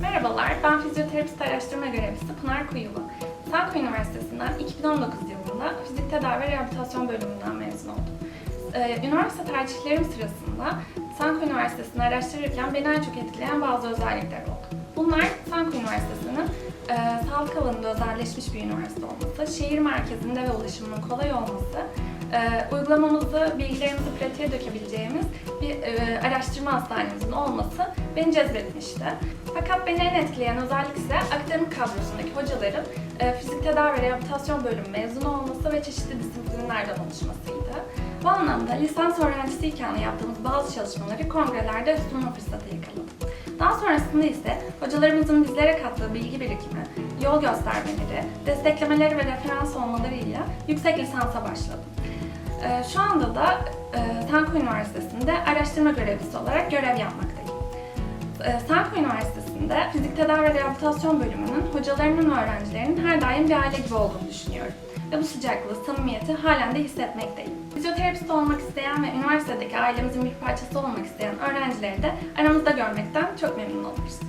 Merhabalar, ben fizyoterapist araştırma görevlisi Pınar Kuyulu. Sanko Üniversitesi'nden 2019 yılında fizik tedavi ve rehabilitasyon bölümünden mezun oldum. Ee, üniversite tercihlerim sırasında Sanko Üniversitesi'ni araştırırken beni en çok etkileyen bazı özellikler oldu. Bunlar Sanko Üniversitesi'nin e, sağlık alanında özelleşmiş bir üniversite olması, şehir merkezinde ve ulaşımının kolay olması, e, uygulamamızı, bilgilerimizi pratiğe dökebileceğimiz bir e, araştırma hastanemizin olması beni cezbetmişti. Fakat beni en etkileyen özellik ise akademik kadrosundaki hocaların e, fizik tedavi ve rehabilitasyon bölümü mezunu olması ve çeşitli disiplinlerden oluşmasıydı. Bu anlamda lisans öğrencisiyken yaptığımız bazı çalışmaları kongrelerde sunma fırsatı yakaladım. Daha sonrasında ise hocalarımızın bizlere kattığı bilgi birikimi, yol göstermeleri, desteklemeleri ve referans olmalarıyla yüksek lisansa başladım. Ee, Şu anda da e, Sanko Üniversitesi'nde araştırma görevlisi olarak görev yapmaktayım. Ee, Sanko Üniversitesi'nde fizik tedavi ve rehabilitasyon bölümünün hocalarının ve öğrencilerinin her daim bir aile gibi olduğunu düşünüyorum. Ve bu sıcaklığı, samimiyeti halen de hissetmekteyim. Fizyoterapist olmak isteyen ve üniversitedeki ailemizin bir parçası olmak isteyen öğrencileri de aramızda görmekten çok memnun oluruz.